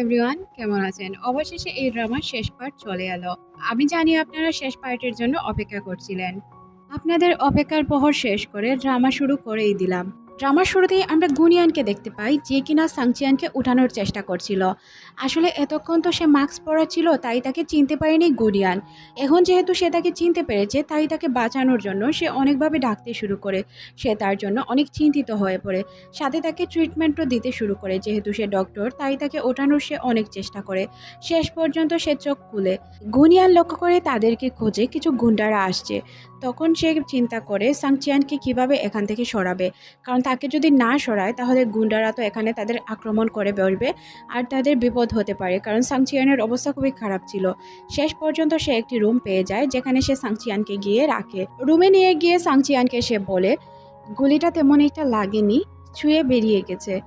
Everyone কেমন আছেন? অবশেষে এই ড্রামার শেষ পার্ট চলে এলো। আমি জানি আপনারা শেষ পার্টের জন্য অপেক্ষা করছিলেন। আপনাদের অপেক্ষার প্রহর শেষ করে ড্রামা শুরু করেই দিলাম। ড্রামার শুরুতেই আমরা গুনিয়ানকে দেখতে পাই, যে কিনা সাংচিয়ানকে উঠানোর চেষ্টা করছিল। আসলে এতক্ষণ তো সে মাস্ক পরা ছিল, তাই তাকে চিনতে পারেনি গুনিয়ান। এখন যেহেতু সে তাকে চিনতে পেরেছে, তাই তাকে বাঁচানোর জন্য সে অনেকভাবে ডাকতে শুরু করে। সে তার জন্য অনেক চিন্তিত হয়ে পড়ে। সাথে তাকে ট্রিটমেন্টও দিতে শুরু করে, যেহেতু সে ডক্টর, তাই তাকে ওঠানোর সে অনেক চেষ্টা করে। শেষ পর্যন্ত সে চোখ খুলে। গুনিয়ান লক্ষ্য করে তাদেরকে খোঁজে কিছু গুন্ডারা আসছে। তখন সে চিন্তা করে সাংচিয়ানকে কীভাবে এখান থেকে সরাবে। কারণ তাকে যদি না সরায়, তাহলে গুন্ডারা তো এখানে তাদের আক্রমণ করে বসবে আর তাদের বিপদ হতে পারে। কারণ সাংচিয়ানের অবস্থা খুবই খারাপ ছিল। শেষ পর্যন্ত সে একটি রুম পেয়ে যায়, যেখানে সে সাংচিয়ানকে গিয়ে রাখে। রুমে নিয়ে গিয়ে সাংচিয়ানকে সে বলে, গুলিটা তেমন একটা লাগেনি, ছুঁয়ে বেরিয়ে গেছে।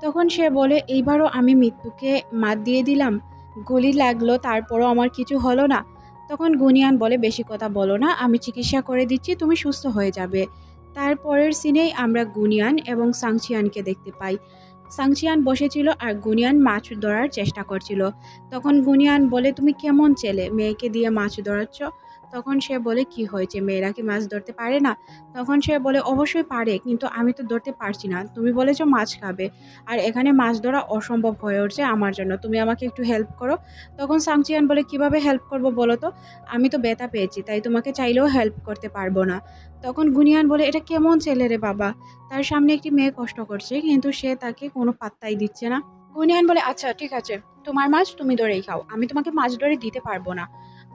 তখন সে বলে, এইবারও আমি মৃত্যুকে মাত দিয়ে দিলাম। গুলি লাগল, তারপরও আমার কিছু হলো না। তখন গুনিয়ান বলে, বেশি কথা বলো না, আমি চিকিৎসা করে দিচ্ছি, তুমি সুস্থ হয়ে যাবে। তারপরের সিনেই আমরা গুনিয়ান এবং সাংচিয়ানকে দেখতে পাই। সাংচিয়ান বসেছিল আর গুনিয়ান মাছ ধরার চেষ্টা করছিল। তখন গুনিয়ান বলে, তুমি কেমন ছেলে? মেয়েকে দিয়ে মাছ ধরাচ্ছ? তখন সে বলে, কি হয়েছে? মেয়েরা কি মাছ ধরতে পারে না? তখন সে বলে, অবশ্যই পারে, কিন্তু আমি তো ধরতে পারছি না। তুমি বলেছ মাছ খাবে, আর এখানে মাছ ধরা অসম্ভব হয়ে উঠছে আমার জন্য। তুমি আমাকে একটু হেল্প করো। তখন সাংচিয়ান বলে, কীভাবে হেল্প করব বলো তো? আমি তো ব্যথা পেয়েছি, তাই তোমাকে চাইলেও হেল্প করতে পারব না। তখন গুনিয়ান বলে, এটা কেমন ছেলে রে বাবা? তার সামনে একটি মেয়ে কষ্ট করছে, কিন্তু সে তাকে কোনো পাত্তাই দিচ্ছে না। গুনিয়ান বলে আচ্ছা ঠিক আছে। তোমার মাছ তুমি ধরেই খাও। আমি তোমাকে মাছ ধরে দিতে পারব না।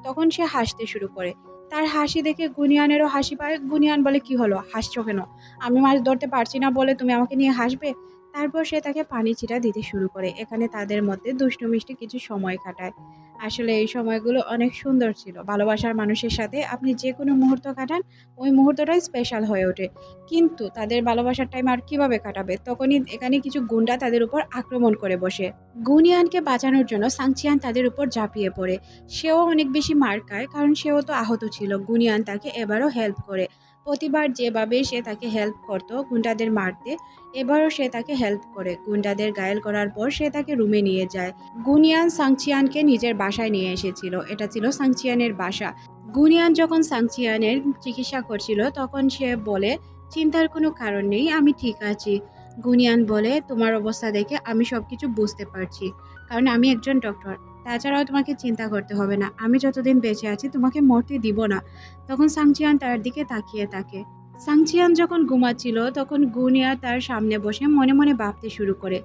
তখন সে হাসতে শুরু করে। তার হাসি দেখে গুনিয়ানেরও হাসি পায়। গুনিয়ান বলে, কি হলো? হাসছো কেন? আমি মাছ ধরতে পারছি না বলে তুমি আমাকে নিয়ে হাসবে? তারপর সে তাকে পানি ছিটা দিতে শুরু করে। এখানে তাদের মধ্যে দুষ্টু মিষ্টি কিছু সময় কাটায়। আসলে এই সময়গুলো অনেক সুন্দর ছিল। ভালোবাসার মানুষের সাথে আপনি যে কোনো মুহূর্ত কাটান, ওই মুহূর্তটাই স্পেশাল হয়ে ওঠে। কিন্তু তাদের ভালোবাসার টাইম আর কীভাবে কাটাবে? তখনই এখানে কিছু গুন্ডা তাদের উপর আক্রমণ করে বসে। গুনিয়ানকে বাঁচানোর জন্য সাংচিয়ান তাদের উপর ঝাঁপিয়ে পড়ে। সেও অনেক বেশি মার খায়, কারণ সেও তো আহত ছিল। গুনিয়ান তাকে এবারও হেল্প করে। প্রতিবার যেভাবে সে তাকে হেল্প করত গুন্ডাদের মারতে, এবারও সে তাকে হেল্প করে। গুন্ডাদের গায়েল করার পর সে তাকে রুমে নিয়ে যায়। গুনিয়ান সাংচিয়ানকে নিজের বাসায় নিয়ে এসেছিল। এটা ছিল সাংচিয়ানের বাসা। গুনিয়ান যখন সাংচিয়ানের চিকিৎসা করছিল, তখন সে বলে, চিন্তার কোনো কারণ নেই, আমি ঠিক আছি। গুনিয়ান বলে, তোমার অবস্থা দেখে আমি সব কিছু বুঝতে পারছি, কারণ আমি একজন ডক্টর তাছাড়াও তোমাকে চিন্তা করতে হবে না। আমি যতদিন বেঁচে আছি, তোমাকে মরতে দিব না। তখন সাংচিয়ান তার দিকে তাকিয়ে থাকে। সাংচিয়ান যখন ঘুমাচ্ছিল, তখন গুনিয়া তার সামনে বসে মনে মনে ভাবতে শুরু করে।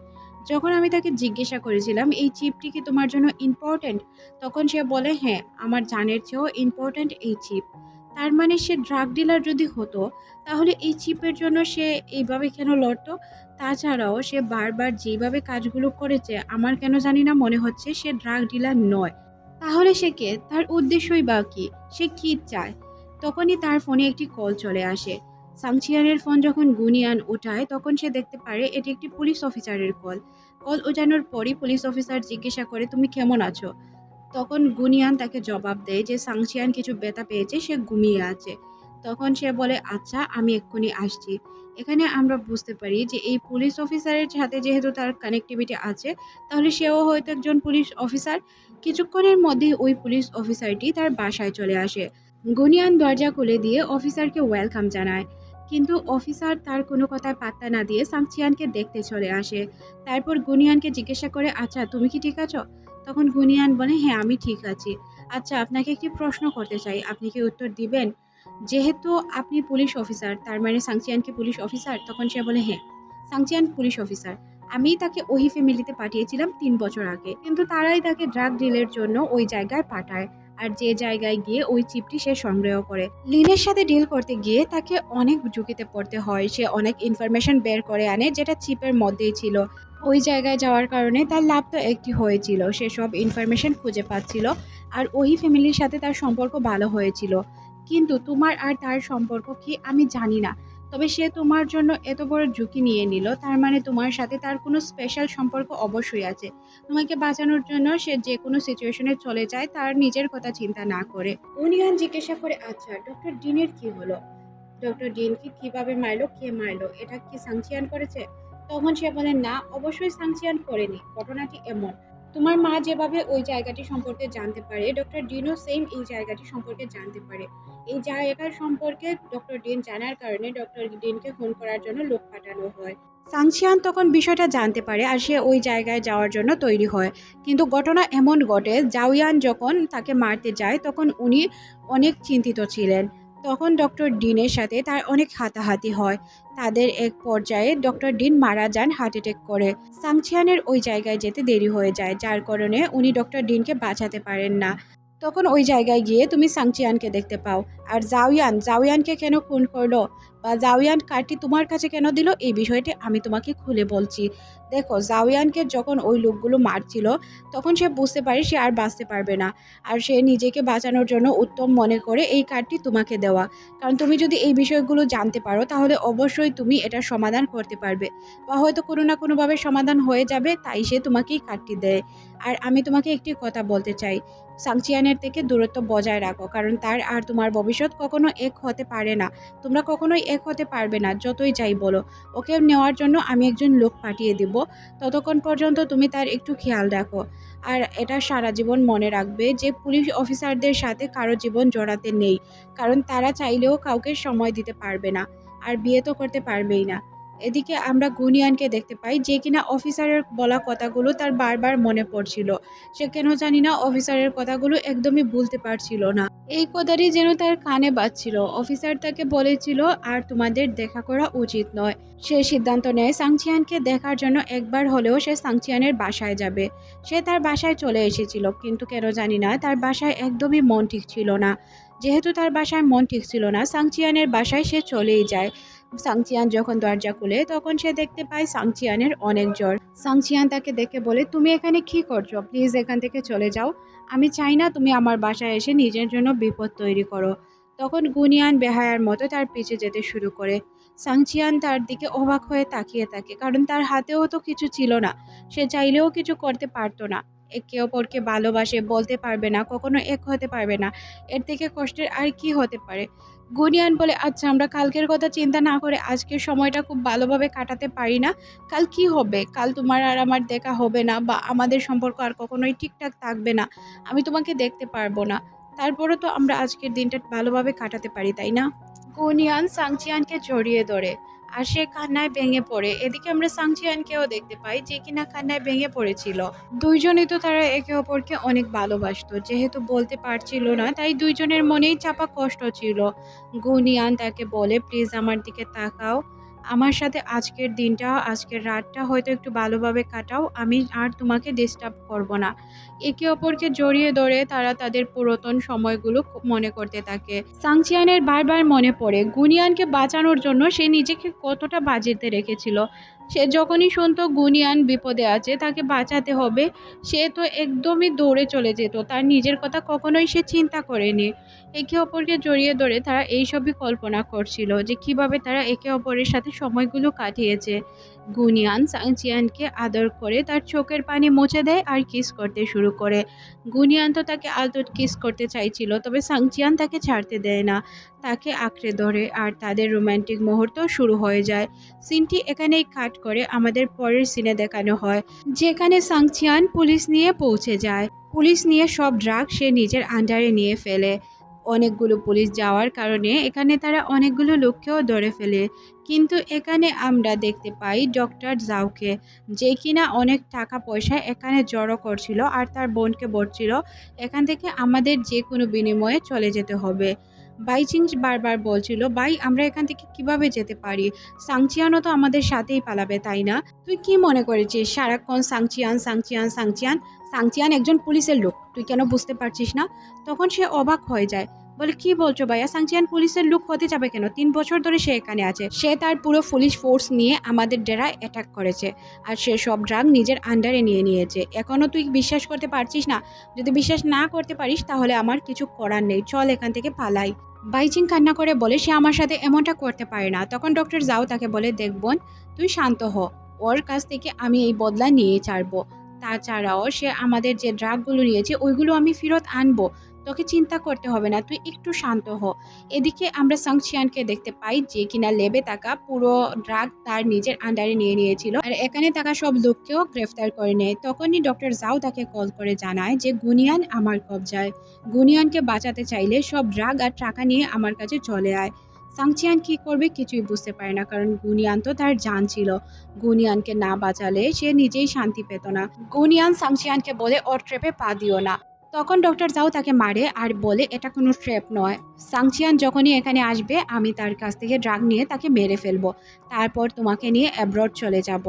যখন আমি তাকে জিজ্ঞাসা করেছিলাম, এই চিপটি কি তোমার জন্য ইম্পর্ট্যান্ট তখন সে বলে হ্যাঁ আমার জানের চেয়েও ইম্পর্ট্যান্ট এই চিপ। তার মানে সে ড্রাগ ডিলার যদি হতো, তাহলে এই চিপের জন্য সে এইভাবে কেন লড়তো? তাছাড়াও সে বারবার যেভাবে কাজগুলো করেছে, আমার কেন জানি না মনে হচ্ছে সে ড্রাগ ডিলার নয়। তাহলে সে কে? তার উদ্দেশ্যই বা কি? সে কী চায়? তখনই তার ফোনে একটি কল চলে আসে। সাংচিয়ানের ফোন যখন গুনিয়ান ওঠায়, তখন সে দেখতে পারে এটি একটি পুলিশ অফিসারের কল। কল ওঠানোর পরই পুলিশ অফিসার জিজ্ঞাসা করে, তুমি কেমন আছো? তখন গুনিয়ান তাকে জবাব দেয় যে সাংচিয়ান কিছু ব্যথা পেয়েছে, সে ঘুমিয়ে আছে। তখন সে বলে আচ্ছা আমি এক্ষুনি আসছি। এখানে আমরা বুঝতে পারি যে এই পুলিশ অফিসারের সাথে যেহেতু তার কানেক্টিভিটি আছে, তাহলে সেও হয়তো একজন পুলিশ অফিসার। কিছুক্ষণের মধ্যেই ওই পুলিশ অফিসারটি তার বাসায় চলে আসে। গুনিয়ান দরজা খুলে দিয়ে অফিসারকে ওয়েলকাম জানায়। কিন্তু অফিসার তার কোনো কথায় পাত্তা না দিয়ে সাংচিয়ানকে দেখতে চলে আসে। তারপর গুনিয়ানকে জিজ্ঞাসা করে আচ্ছা তুমি কি ঠিক আছো? তখন গুনিয়ান বলে হ্যাঁ আমি ঠিক আছি। আচ্ছা আপনাকে একটি প্রশ্ন করতে চাই। আপনি কি উত্তর দিবেন? যেহেতু আপনি পুলিশ অফিসার, তার মানে সাংচিয়ানকে পুলিশ অফিসার? তখন সে বলে হ্যাঁ সাংচিয়ান পুলিশ অফিসার। আমি তাকে ওহি ফ্যামিলিতে পাঠিয়েছিলাম তিন বছর আগে। কিন্তু তারাই তাকে ড্রাগ ডিলের জন্য ওই জায়গায় পাঠায়। আর যে জায়গায় গিয়ে ওই চিপটি সে সংগ্রহ করে। লিনের সাথে ডিল করতে গিয়ে তাকে অনেক ঝুঁকিতে পড়তে হয়। সে অনেক ইনফরমেশন বের করে আনে যেটা চিপের মধ্যেই ছিল। ওই জায়গায় যাওয়ার কারণে তার লাভ তো একটি হয়েছিল। সে সব ইনফরমেশন খুঁজে পাচ্ছিল আর ওই ফ্যামিলির সাথে তার সম্পর্ক ভালো হয়েছিল। কিন্তু তোমার আর তার সম্পর্ক কি আমি জানি না। তবে সে তোমার জন্য এত বড় ঝুঁকি নিয়ে নিল, তার মানে তোমার সাথে তার কোনো স্পেশাল সম্পর্ক অবশ্যই আছে। তোমাকে বাঁচানোর জন্য সে যে কোনো সিচুয়েশনে চলে যায়, তার নিজের কথা চিন্তা না করে। উনিয়ান জিজ্ঞাসা করে আচ্ছা ডক্টর ডিনের কি হলো? ডক্টর ডিনকে কীভাবে মারলো, কে মারলো? এটা কি সাংচিয়ান করেছে? তখন সে বলে, না, অবশ্যই সাংচিয়ান করেনি। ঘটনাটি এমন তোমার মা যেভাবে ওই জায়গাটি সম্পর্কে জানতে পারে ডক্টর ডিনও সেম এই জায়গাটি সম্পর্কে জানতে পারে। এই জায়গার সম্পর্কে ডক্টর ডিন জানার কারণে ডক্টর ডিনকে ফোন করার জন্য লোক পাঠানো হয়। সাংচিয়ান তখন বিষয়টা জানতে পারে আর সে ওই জায়গায় যাওয়ার জন্য তৈরি হয়। কিন্তু ঘটনা এমন ঘটে জাউয়ান যখন তাকে মারতে যায়, তখন উনি অনেক চিন্তিত ছিলেন। তখন ডক্টর ডিনের সাথে তার অনেক হাতাহাতি হয়। তাদের এক পর্যায়ে ডক্টর ডিন মারা যান হার্ট অ্যাটেক করে। সাংচিয়ানের ওই জায়গায় যেতে দেরি হয়ে যায়, যার কারণে উনি ডক্টর ডিনকে বাঁচাতে পারেন না। তখন ওই জায়গায় গিয়ে তুমি সাংচিয়ানকে দেখতে পাও। আর জাওয়ান জাউয়ানকে কেন খুন করল? বা জাউয়ান কার্ডটি তোমার কাছে কেন দিল? এই বিষয়টি আমি তোমাকে খুলে বলছি। দেখো জাউয়ানকে যখন ওই লোকগুলো মারছিল, তখন সে বুঝতে পারে সে আর বাঁচতে পারবে না। আর সে নিজেকে বাঁচানোর জন্য উত্তম মনে করে এই কার্ডটি তোমাকে দেওয়া। কারণ তুমি যদি এই বিষয়গুলো জানতে পারো, তাহলে অবশ্যই তুমি এটার সমাধান করতে পারবে। বা হয়তো কোনো না কোনোভাবে সমাধান হয়ে যাবে, তাই সে তোমাকেই কার্ডটি দেয়। আর আমি তোমাকে একটি কথা বলতে চাই। সাংচিয়ানের থেকে দূরত্ব বজায় রাখো, কারণ তার আর তোমার ভবিষ্যৎ কখনো এক হতে পারে না। তোমরা কখনোই এক হতে পারবে না, যতই যাই বলো। ওকে নেওয়ার জন্য আমি একজন লোক পাঠিয়ে দিব। ততক্ষণ পর্যন্ত তুমি তার একটু খেয়াল রাখো। আর এটা সারা জীবন মনে রাখবে যে পুলিশ অফিসারদের সাথে কারও জীবন জড়াতে নেই, কারণ তারা চাইলেও কাউকে সময় দিতে পারবে না। আর বিয়ে তো করতে পারবেই না। এদিকে আমরা গুনিয়ানকে দেখতে পাই, যে কিনা অফিসারের বলা কথাগুলো তার বারবার মনে পড়ছিল। সে কেন জানি না অফিসারের কথাগুলো একদমই ভুলতে পারছিল না। এই কথাটি যেন তার কানে বাজছিল। অফিসার তাকে বলেছিল, আর তোমাদের দেখা করা উচিত নয়। সে সিদ্ধান্ত নেয় সাংচিয়ানকে দেখার জন্য একবার হলেও সে সাংচিয়ানের বাসায় যাবে। সে তার বাসায় চলে এসেছিল, কিন্তু কেন জানি না তার বাসায় একদমই মন ঠিক ছিল না। যেহেতু তার বাসায় মন ঠিক ছিল না, সাংচিয়ানের বাসায় সে চলেই যায়। সাংচিয়ান যখন দরজা খুলে, তখন সে দেখতে পায় সাংচিয়ানের অনেক জ্বর। সাংচিয়ান তাকে দেখে বলে, তুমি এখানে কি করছ? প্লিজ এখান থেকে চলে যাও। আমি চাই না তুমি আমার বাসায় এসে নিজের জন্য বিপদ তৈরি করো। তখন গুনিয়ান বেহায়ার মতো তার পিছে যেতে শুরু করে। সাংচিয়ান তার দিকে অবাক হয়ে তাকিয়ে থাকে, কারণ তার হাতেও তো কিছু ছিল না। সে চাইলেও কিছু করতে পারতো না। একে অপরকে ভালোবাসে, বলতে পারবে না, কখনো এক হতে পারবে না। এর থেকে কষ্টের আর কি হতে পারে? গুনিয়ান বলে আচ্ছা আমরা কালকের কথা চিন্তা না করে আজকের সময়টা খুব ভালোভাবে কাটাতে পারি না। কাল কি হবে? কাল তোমার আর আমার দেখা হবে না বা আমাদের সম্পর্ক আর কখনোই ঠিকঠাক থাকবে না। আমি তোমাকে দেখতে পারব না। তারপরও তো আমরা আজকের দিনটা ভালোভাবে কাটাতে পারি, তাই না? গুনিয়ান সাংচিয়ানকে জড়িয়ে ধরে। আর সে কান্নায় ভেঙে পড়ে। এদিকে আমরা সাংচিয়ানকেও দেখতে পাই যে কিনা কান্নায় ভেঙে পড়েছিল। দুইজনই তো তারা একে অপরকে অনেক ভালোবাসত। যেহেতু বলতে পারছিল না, তাই দুইজনের মনেই চাপা কষ্ট ছিল। গুনিয়ান তাকে বলে, প্লিজ আমার দিকে তাকাও। আমার সাথে আজকের দিনটা, আজকের রাতটা হয়তো একটু ভালোভাবে কাটাও। আমি আর তোমাকে ডিস্টার্ব করব না। একে অপরকে জড়িয়ে ধরে তারা তাদের পুরাতন সময়গুলো মনে করতে থাকে। সাংচিয়ানের বারবার মনে পড়ে গুনিয়ানকে বাঁচানোর জন্য সে নিজেকে কতটা বাজিতে রেখেছিল। সে যখনই শুনতো গুনিয়ান বিপদে আছে, তাকে বাঁচাতে হবে, সে তো একদমই দৌড়ে চলে যেত। তার নিজের কথা কখনোই সে চিন্তা করেনি। একে অপরকে জড়িয়ে ধরে তারা এইসবই কল্পনা করছিল যে কীভাবে তারা একে অপরের সাথে সময়গুলো কাটিয়েছে। গুনিয়ান সাংচিয়ানকে আদর করে তার চোখের পানি মুছে দেয় আর কিস করতে শুরু করে। গুনিয়ান তো তাকে আলতো কিস করতে চাইছিল, তবে সাংচিয়ান তাকে ছাড়তে দেয় না। তাকে আঁকড়ে ধরে আর তাদের রোমান্টিক মুহূর্ত শুরু হয়ে যায়। সিনটি এখানেই কাট করে আমাদের পরের সিনে দেখানো হয়, যেখানে সাংচিয়ান পুলিশ নিয়ে পৌঁছে যায়। পুলিশ নিয়ে সব ড্রাগ সে নিজের আন্ডারে নিয়ে ফেলে। অনেকগুলো পুলিশ যাওয়ার কারণে এখানে তারা অনেকগুলো লোককেও ধরে ফেলে। কিন্তু এখানে আমরা দেখতে পাই ডক্টর জাউকে, যে কিনা অনেক টাকা পয়সা এখানে জড়ো করছিল আর তার বোনকে বলছিল, এখান থেকে আমাদের যে কোনো বিনিময়ে চলে যেতে হবে। বাইচিং বারবার বলছিল ভাই আমরা এখান থেকে কীভাবে যেতে পারি? সাংচিয়ানও তো আমাদের সাথেই পালাবে, তাই না? তুই কি মনে করেছিস? সারাক্ষণ সাংচিয়ান সাংচিয়ান সাংচিয়ান সাংচিয়ান একজন পুলিশের লোক, তুই কেন বুঝতে পারছিস না? তখন সে অবাক হয়ে যায়, বলে, কি বলছো ভাইয়া? সাংচিয়ান পুলিশের লোক হতে যাবে কেন? তিন বছর ধরে সে এখানে আছে। সে তার পুরো পুলিশ ফোর্স নিয়ে আমাদের ডেরায় অ্যাটাক করেছে আর সে সব ড্রাগ নিজের আন্ডারে নিয়ে নিয়েছে। এখনও তুই বিশ্বাস করতে পারছিস না? যদি বিশ্বাস না করতে পারিস, তাহলে আমার কিছু করার নেই। চল এখান থেকে পালাই। বাইচিং কান্না করে বলে, সে আমার সাথে এমনটা করতে পারে না। তখন ডক্টর যাও তাকে বলে দেখবন তুই শান্ত হ। ওর কাছ থেকে আমি এই বদলা নিয়ে ছাড়বো। তাছাড়াও সে আমাদের যে ড্রাগগুলো নিয়েছে, ওইগুলো আমি ফেরত আনব। তোকে চিন্তা করতে হবে না, তুই একটু শান্ত হ। এদিকে আমরা সাংচিয়ানকে দেখতে পাই যে কিনা লেবে থাকা পুরো ড্রাগ তার নিজের আন্ডারে নিয়ে নিয়েছিল আর এখানে থাকা সব লোককেও গ্রেফতার করে নেয়। তখনই ডক্টর জাও তাকে কল করে জানায় যে, গুনিয়ান আমার কবজায়। গুনিয়ানকে বাঁচাতে চাইলে সব ড্রাগ আর টাকা নিয়ে আমার কাছে চলে আয়। সাংচিয়ান কি করবে কিছুই বুঝতে পারে না, কারণ গুনিয়ান তো তার জান ছিল। গুনিয়ানকে না বাঁচালে সে নিজেই শান্তি পেত না। গুনিয়ান সাংচিয়ানকে বলে, ওর ট্রেপে পা দিও না। তখন ডক্টর জাও তাকে মারে আর বলে, এটা কোনো ট্রেপ নয়। সাংচিয়ান যখনই এখানে আসবে, আমি তার কাছ থেকে ড্রাগ নিয়ে তাকে মেরে ফেলব। তারপর তোমাকে নিয়ে অ্যাব্রড চলে যাব।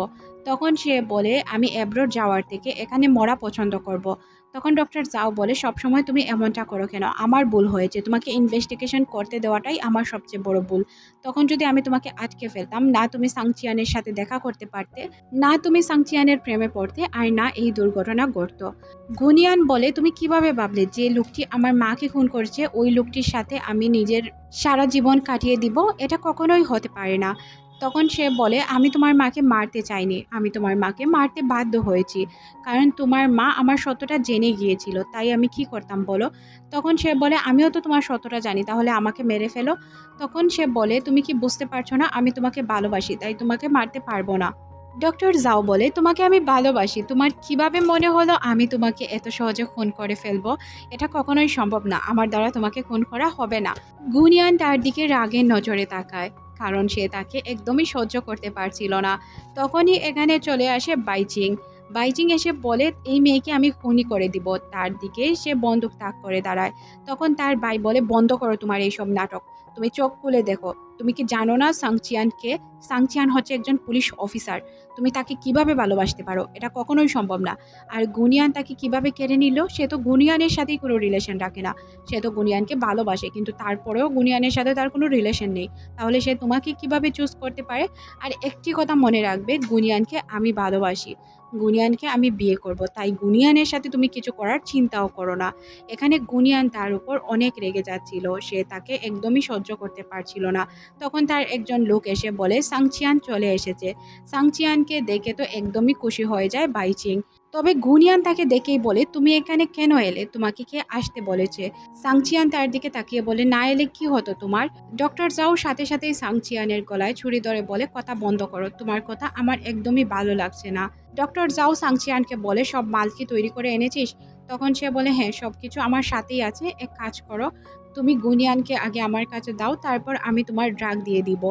তখন সে বলে, আমি অ্যাব্রড যাওয়ার থেকে এখানে মরা পছন্দ করব। তখন ডক্টর জাও বলে সবসময় তুমি এমনটা করো কেন? আমার ভুল হয়েছে। তোমাকে ইনভেস্টিগেশন করতে দেওয়াটাই আমার সবচেয়ে বড় ভুল। তখন যদি আমি তোমাকে আটকে ফেলতাম, না তুমি সাংচিয়ানের সাথে দেখা করতে পারতে, না তুমি সাংচিয়ানের প্রেমে পড়তে, আর না এই দুর্ঘটনা ঘটত। গুনিয়ান বলে, তুমি কীভাবে ভাবলে যে লোকটি আমার মাকে খুন করছে, ওই লোকটির সাথে আমি নিজের সারা জীবন কাটিয়ে দিব? এটা কখনোই হতে পারে না। তখন সে বলে, আমি তোমার মাকে মারতে চাইনি। আমি তোমার মাকে মারতে বাধ্য হয়েছি। কারণ তোমার মা আমার সত্যটা জেনে গিয়েছিল, তাই আমি কি করতাম বলো? তখন সে বলে, আমিও তো তোমার সত্যটা জানি, তাহলে আমাকে মেরে ফেলো। তখন সে বলে, তুমি কি বুঝতে পারছ না? আমি তোমাকে ভালোবাসি, তাই তোমাকে মারতে পারব না। ডক্টর জাও বলে, তোমাকে আমি ভালোবাসি। তোমার কীভাবে মনে হলো আমি তোমাকে এত সহজে খুন করে ফেলব? এটা কখনোই সম্ভব না। আমার দ্বারা তোমাকে খুন করা হবে না। গুনিয়ান তার দিকে রাগের নজরে তাকায়। কারণ সে তাকে একদমই সহ্য করতে পারছিল না। তখনই এখানে চলে আসে বাইচিং বাইচিং এসে বলে, এই মেয়েকে আমি খুনি করে দিব। তার দিকে সে বন্দুক তাক করে দাঁড়ায়। তখন তার ভাই বলে, বন্ধ করো তোমার এইসব নাটক। তুমি চোখ খুলে দেখো। তুমি কি জানো না সাংচিয়ানকে? সাংচিয়ান হচ্ছে একজন পুলিশ অফিসার। তুমি তাকে কীভাবে ভালোবাসতে পারো? এটা কখনোই সম্ভব না। আর গুনিয়ান তাকে কীভাবে কেড়ে নিল? সে তো গুনিয়ানের সাথেই কোনো রিলেশন রাখে না। সে তো গুনিয়ানকে ভালোবাসে, কিন্তু তারপরেও গুনিয়ানের সাথে তার কোনো রিলেশন নেই। তাহলে সে তোমাকে কীভাবে চুজ করতে পারে? আর একটি কথা মনে রাখবে, গুনিয়ানকে আমি ভালোবাসি। গুনিয়ানকে আমি বিয়ে করব। তাই গুনিয়ানের সাথে তুমি কিছু করার চিন্তাও করো না। এখানে গুনিয়ান তার উপর অনেক রেগে যাচ্ছিল। সে তাকে একদমই সহ্য করতে পারছিল না। তখন তার একজন লোক এসে বলে, সাংচিয়ান চলে এসেছে। সাংচিয়ানকে দেখে তো একদমই খুশি হয়ে যায় বাইচিং তবে গুনিয়ান তাকে দেখেই বলে, তুমি এখানে কেন এলে? তোমাকে কে আসতে বলেছে? সাংচিয়ান তার দিকে তাকিয়ে বলে, না এলে কি হতো তোমার? ডক্টর যাও সাথে সাথেই সাংচিয়ানের গলায় ছুরি ধরে বলে, কথা বন্ধ করো, তোমার কথা আমার একদমই ভালো লাগছে না। ডক্টর যাও সাংচিয়ানকে বলে, সব মাল কি তৈরি করে এনেছিস? তখন সে বলে হ্যাঁ সব কিছু আমার সাথেই আছে, এক কাজ করো, তুমি গুনিয়ানকে আগে আমার কাছে দাও, তারপর আমি তোমার ড্রাগ দিয়ে দিব।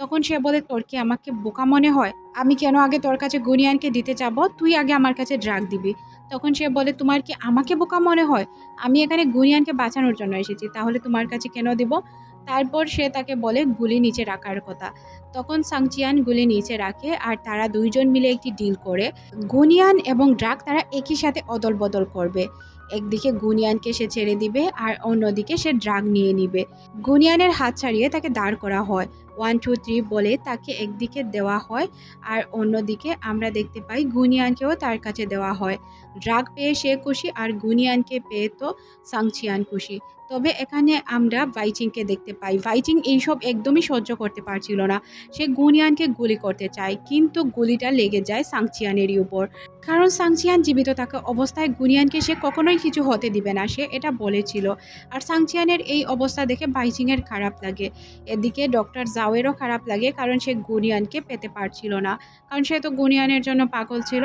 তখন সে বলে, তোর কি আমাকে বোকা মনে হয়? আমি কেন আগে তোর কাছে গুনিয়ানকে দিতে যাব? তুই আগে আমার কাছে ড্রাগ দিবি। তখন সে বলে, তোমার কি আমাকে বোকা মনে হয়? আমি এখানে গুনিয়ানকে বাঁচানোর জন্য এসেছি, তাহলে তোমার কাছে কেন দিব? তারপর সে তাকে বলে, গুলি নিচে রাখার কথা। তখন সাংচিয়ান গুলি নিচে রাখে আর তারা দুইজন মিলে একটি ডিল করে। গুনিয়ান এবং ড্রাগ তারা একই সাথে অদল বদল করবে। একদিকে গুনিয়ানকে সে ছেড়ে দিবে আর অন্যদিকে সে ড্রাগ নিয়ে নিবে। গুনিয়ানের হাত ছাড়িয়ে তাকে দাঁড় করা হয়। ওয়ান, টু, থ্রি বলে তাকে একদিকে দেওয়া হয় আর অন্যদিকে আমরা দেখতে পাই গুনিয়ানকেও তার কাছে দেওয়া হয়। ড্রাগ পেয়ে সে খুশি আর গুনিয়ানকে পেয়ে তো সাংচিয়ান খুশি। তবে এখানে আমরা ভাইচিংকে দেখতে পাই। ভাইচিং এইসব একদমই সহ্য করতে পারছিল না। সে গুনিয়ানকে গুলি করতে চায়, কিন্তু গুলিটা লেগে যায় সাংচিয়ানেরই উপর। কারণ সাংচিয়ান জীবিত থাকা অবস্থায় গুনিয়ানকে সে কখনোই কিছু হতে দিবে না, সে এটা বলেছিল। আর সাংচিয়ানের এই অবস্থা দেখে বাইচিংয়ের খারাপ লাগে। এদিকে ডক্টর জাওয়েরও খারাপ লাগে কারণ সে গুনিয়ানকে পেতে পারছিল না। কারণ সে তো গুনিয়ানের জন্য পাগল ছিল।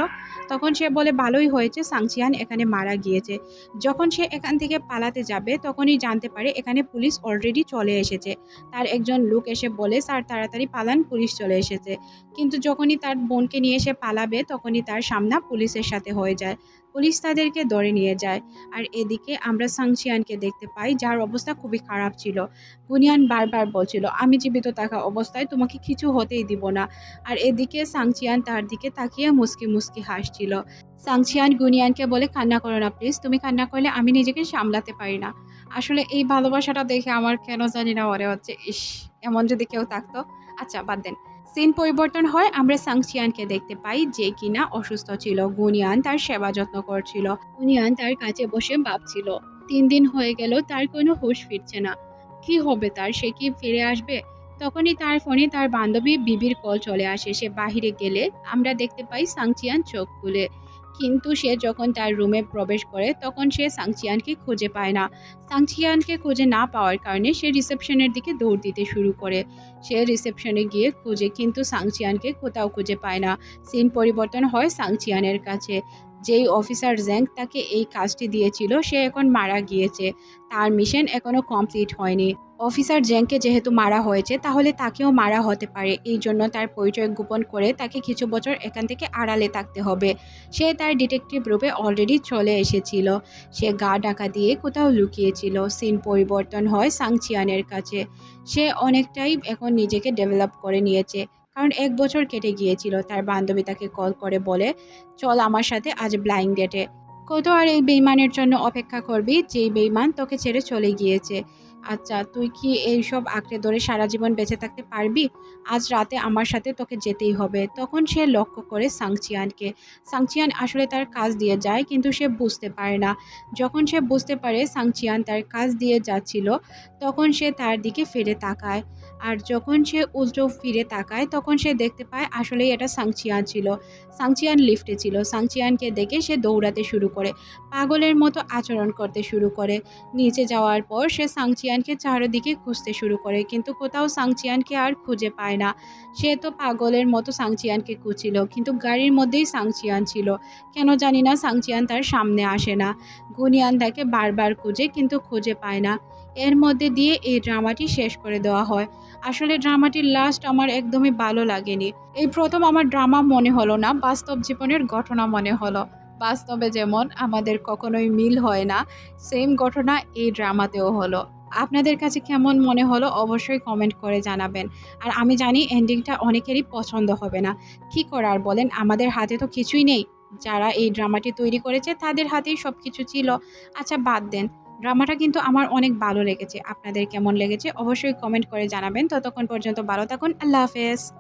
তখন সে বলে, ভালোই হয়েছে, সাংচিয়ান এখানে মারা গিয়েছে। যখন সে এখান থেকে পালাতে যাবে তখনই জানতে পারে, এখানে পুলিশ অলরেডি চলে এসেছে। তার একজন লোক এসে বলে, স্যার, তাড়াতাড়ি পালান, পুলিশ চলে এসেছে। কিন্তু যখনই তার বোনকে নিয়ে এসে পালাবে, তখনই তার সামনা পুলিশের সাথে হয়ে যায়। পুলিশ তাদেরকে ধরে নিয়ে যায়। আর এদিকে আমরা সাংচিয়ানকে দেখতে পাই, যার অবস্থা খুবই খারাপ ছিল। গুনিয়ান বারবার বলছিল, আমি জীবিত থাকা অবস্থায় তোমাকে কিছু হতেই দিব না। আর এদিকে সাংচিয়ান তার দিকে তাকিয়ে মুসকি মুসকি হাসছিল। সাংচিয়ান গুনিয়ানকে বলে, কান্না করো না প্লিজ তুমি কান্না করলে আমি নিজেকে সামলাতে পারি না। আসলে এই ভালোবাসাটা দেখে আমার কেন জানি না মনে হচ্ছে। ইস, এমন যদি কেউ থাকতো। আচ্ছা বাদ দেন। সিন পরিবর্তন হয়, আমরা সাংচিয়ানকে দেখতে পাই যে কিনা অসুস্থ ছিল। গুনিয়ান তার সেবা যত্ন করছিল। গুনিয়ান তার কাছে বসে ভাবছিল তিন দিন হয়ে গেল, তার কোনো হুশ ফিরছে না। কি হবে তার? সে কি ফিরে আসবে? তখনই তার ফোনে তার বান্ধবী বিবির কল চলে আসে। সে বাহিরে গেলে আমরা দেখতে পাই সাংচিয়ান চোখ খুলে। কিন্তু সে যখন তার রুমে প্রবেশ করে, তখন সে সাংচিয়ানকে খুঁজে পায় না। সাংচিয়ানকে খুঁজে না পাওয়ার কারণে সে রিসেপশনের দিকে দৌড় দিতে শুরু করে। সে রিসেপশনে গিয়ে খুঁজে কিন্তু সাংচিয়ানকে কোথাও খুঁজে পায় না। সিন পরিবর্তন হয় সাংচিয়ানের কাছে। যেই অফিসার জ্যাং তাকে এই কাজটি দিয়েছিল, সে এখন মারা গিয়েছে। তার মিশন এখনও কমপ্লিট হয়নি। অফিসার জ্যাংকে যেহেতু মারা হয়েছে, তাহলে তাকেও মারা হতে পারে। এই জন্য তার পরিচয় গোপন করে তাকে কিছু বছর এখান থেকে আড়ালে থাকতে হবে। সে তার ডিটেকটিভ রূপে অলরেডি চলে এসেছিল। সে গা ডাকা দিয়ে কোথাও লুকিয়েছিল। সিন পরিবর্তন হয় সাংচিয়ানের কাছে। সে অনেকটাই এখন নিজেকে ডেভেলপ করে নিয়েছে। কারণ এক বছর কেটে গিয়েছিল। তার বান্ধবী তাকে কল করে বলে, চল আমার সাথে আজ ব্লাইন্ড ডেটে কত আর এই বেইমানের জন্য অপেক্ষা করবি? যেই বেইমান তোকে ছেড়ে চলে গিয়েছে। আচ্ছা তুই কি এইসব আঁকড়ে ধরে সারা জীবন বেঁচে থাকতে পারবি? আজ রাতে আমার সাথে তোকে যেতেই হবে। তখন সে লক্ষ্য করে সাংচিয়ানকে। সাংচিয়ান আসলে তার কাজ দিয়ে যায়, কিন্তু সে বুঝতে পারে না। যখন সে বুঝতে পারে সাংচিয়ান তার কাজ দিয়ে যাচ্ছিল, তখন সে তার দিকে ফিরে তাকায়। আর যখন সে উল্টো ফিরে তাকায়, তখন সে দেখতে পায় আসলেই এটা সাংচিয়ান ছিল। সাংচিয়ান লিফটে ছিল। সাংচিয়ানকে দেখে সে দৌড়াতে শুরু করে। পাগলের মতো আচরণ করতে শুরু করে। নিচে যাওয়ার পর সে সাংচিয়ানকে চারদিকে খুঁজতে শুরু করে, কিন্তু কোথাও সাংচিয়ানকে আর খুঁজে পায় না। সে তো পাগলের মতো সাংচিয়ানকে খুঁজছিল, কিন্তু গাড়ির মধ্যেই সাংচিয়ান ছিল। কেন জানি না, সাংচিয়ান তার সামনে আসে না। গুনিয়ান তাকে বারবার খুঁজে, কিন্তু খুঁজে পায় না। এর মধ্যে দিয়ে এই ড্রামাটি শেষ করে দেওয়া হয়। আসলে ড্রামাটির লাস্ট আমার একদমই ভালো লাগেনি। এই প্রথম আমার ড্রামা মনে হলো না, বাস্তব জীবনের ঘটনা মনে হলো। বাস্তবে যেমন আমাদের কখনোই মিল হয় না, সেম ঘটনা এই ড্রামাতেও হলো। আপনাদের কাছে কেমন মনে হলো অবশ্যই কমেন্ট করে জানাবেন। আর আমি জানি এন্ডিংটা অনেকেরই পছন্দ হবে না। কি করার বলেন? আমাদের হাতে তো কিছুই নেই। যারা এই ড্রামাটি তৈরি করেছে, তাদের হাতেই সব কিছু ছিল। আচ্ছা বাদ দেন। ড্রামাটা কিন্তু আমার অনেক ভালো লেগেছে। আপনাদের কেমন লেগেছে অবশ্যই কমেন্ট করে জানাবেন। ততক্ষণ পর্যন্ত ভালো থাকুন। আল্লাহ হাফেজ।